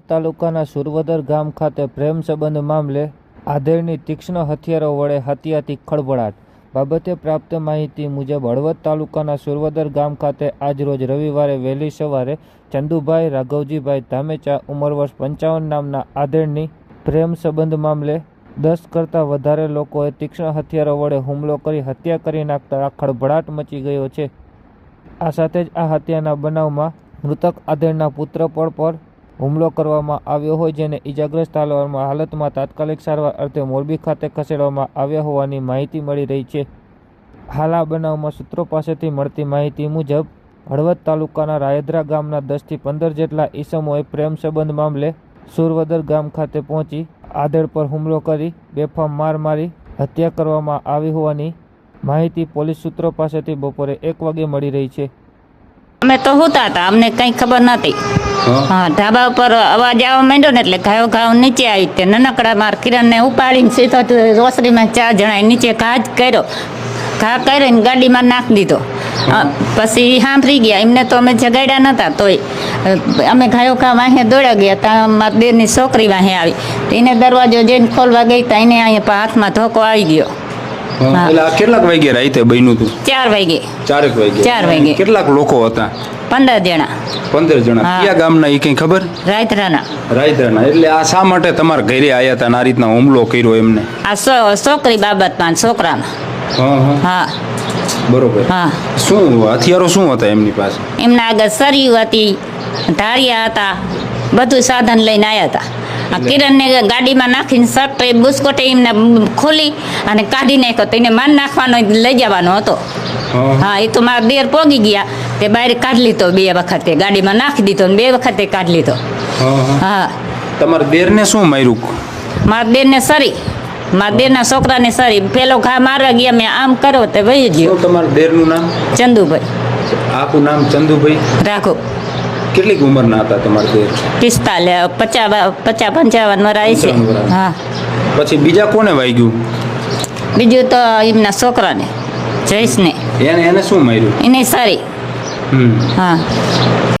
તાલુકાના સુરવદર ગામ ખાતે પ્રેમ સંબંધ મામલે આધેડની તીક્ષ્ણ હથિયારો વડે હત્યાથી ખળભળાટ. બાબતે પ્રાપ્ત માહિતી મુજબ હળવદ તાલુકાના સુરવદર ગામ ખાતે આજરોજ રવિવારે વહેલી સવારે ચંદુભાઈ રાઘવજીભાઈ ધામેચા, ઉંમર વર્ષ પંચાવન નામના આધેડની પ્રેમ સંબંધ મામલે દસ કરતાં વધારે લોકોએ તીક્ષ્ણ હથિયારો વડે હુમલો કરી હત્યા કરી નાખતા ખળભળાટ મચી ગયો છે. આ સાથે જ આ હત્યાના બનાવમાં મૃતક આધેડના પુત્ર પર પર હુમલો કરવામાં આવ્યો હોય જેને ઈજાગ્રસ્ત હાલમાં હાલતમાં તાત્કાલિક સારવાર અર્થે મોરબી ખાતે ખસેડવામાં આવ્યા હોવાની માહિતી મળી રહી છે. હાલ આ બનાવમાં સૂત્રો પાસેથી મળતી માહિતી મુજબ, હળવદ તાલુકાના રાયદ્રા ગામના દસથી પંદર જેટલા ઈસમોએ પ્રેમ સંબંધ મામલે સુરવદર ગામ ખાતે પહોંચી આધેડ પર હુમલો કરી બેફામ માર મારી હત્યા કરવામાં આવી હોવાની માહિતી પોલીસ સૂત્રો પાસેથી બપોરે એક વાગે મળી રહી છે. અમે તો હુતા હતા અમને કંઈ ખબર નહોતી. હા? ધાબા ઉપર અવાજ આવવા માંડ્યો ને એટલે ઘાયો ઘાવ નીચે આવી તે નાનકડા માર કિરણને ઉપાડીને સીધો તો રોસડીમાં ચાર જણા નીચે ઘા જ કર્યો. ઘા કરીને ગાડીમાં નાખી દીધો. પછી સાંભળી ગયા. એમને તો અમે જગાડ્યા નહોતા તોય. અમે ઘાયો ઘા વાહે દોડ્યા ગયા. ત્યાં મારા દેરની છોકરી વાહે આવી. તો એને દરવાજો જઈને ખોલવા ગઈ ત્યાં એને અહીંયા હાથમાં ધોકો આવી ગયો. એટલે કેટલાક વાગે રાતે બન્યું હતું ચાર વાગે. ચારેક વાગે. ચાર વાગે. કેટલાક લોકો હતા? પંદર જણા. પંદર જણા. કયા ગામના એ કઈ ખબર? રાયતરાના. રાયતરાના. એટલે આ શા માટે તમારા ઘરે આયા હતા આ રીતના હુમલો કર્યો એમને? આ છોકરી બાબતમાં છોકરામાં. હા બરોબર. હા. શું હથિયારો શું હતા એમની પાસે? એમના આગળ સરિયું હતી ધારિયા હતા બધું સાધન લઈને આવ્યા હતા આ કિરણને ગાડીમાં નાખીને શર્ટ એ બુસ્કોટે એમને ખોલી અને કાઢી નાખ્યો તો એને માન નાખવાનો લઈ જવાનો હતો. હા. એ તો મારા દેર પોગી ગયા. તે બહાર કાઢી લીધો બે વખતે. ગાડીમાં નાખી દીધો ને બે વખતે કાઢી લીધો. હા તમારા દેરને શું માર્યું? મારા દેરને સરી. મારા દેરના છોકરાને સરી. પેલો ઘા મારવા ગયા મેં આમ કરો તે વહી ગયો. તમારા દેરનું નામ? ચંદુભાઈ. આપનું નામ ચંદુભાઈ? રાખો કેટલીક ઉંમરના હતા તમારે પિસ્તાલીસ પચાસ પચાસ પંચાવન વરાય છે. હા. પછી બીજા કોને વાગ્યું? બીજું તો એમના છોકરાને જયેશને. એને એને શું માર્યું? એને સારી. હા.